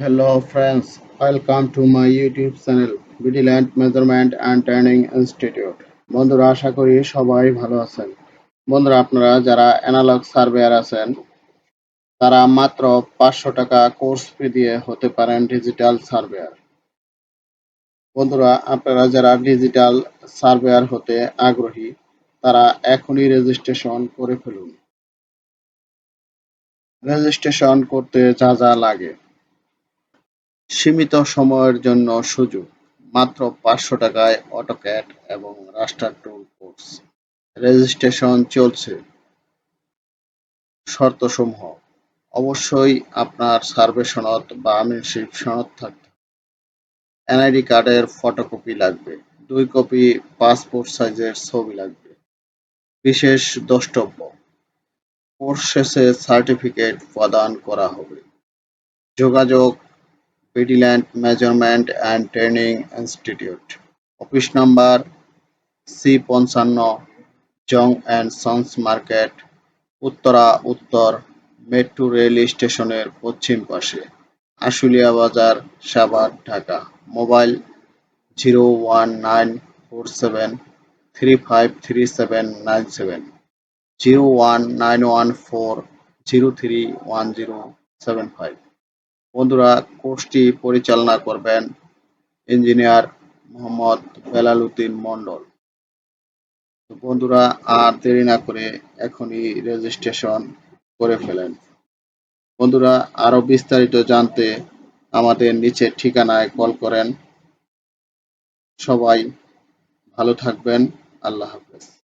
Hello friends, welcome to my YouTube channel Vigilant Measurement and Training Institute. বন্ধুরা আশা করি সবাই ভালো আছেন। বন্ধুরা আপনারা যারা অ্যানালগ সার্ভেয়ার আছেন তারা মাত্র পাঁচশো টাকা কোর্স ফি দিয়ে হতে পারেন ডিজিটাল সার্ভেয়ার বন্ধুরা আপনারা যারা ডিজিটাল সার্ভেয়ার হতে আগ্রহী তারা এখনই রেজিস্ট্রেশন করে ফেলুন। রেজিস্ট্রেশন করতে যা যা লাগে। সীমিত সময়ের জন্য সুযোগ, মাত্র পাঁচশো টাকায় অটোক্যাড এবং রাস্টার টুল কোর্স। রেজিস্ট্রেশন চলছে। শর্তসমূহ, অবশ্যই আপনার সার্ভে সনদ বা আমিনশিপ সনদ থাকতে এনআইডি কার্ডের ফটোকপি লাগবে, দুই কপি পাসপোর্ট সাইজের ছবি লাগবে। বিশেষ দ্রষ্টব্য কোর্স শেষে সার্টিফিকেট প্রদান করা হবে। যোগাযোগ Vigilant Measurement and Training Institute. Office number C পঞ্চান্ন Jang and sons market Uttara, উত্তর মেট্রো রেল স্টেশনের পশ্চিম পাশে, Ashulia Bazar, Savar, Dhaka. Mobile zero one nine four seven three five three seven nine seven zero one nine one four zero three one zero seven five বন্ধুরা, কোর্সটি পরিচালনা করবেন engineer Mohammad Belal Uddin Mondal বন্ধুরা, আর দেরি না করে এখনই রেজিস্ট্রেশন করে ফেলেন। বন্ধুরা আরও বিস্তারিত জানতে আমাদের নিচের ঠিকানায় কল করেন। সবাই ভালো থাকবেন। আল্লাহ হাফেজ।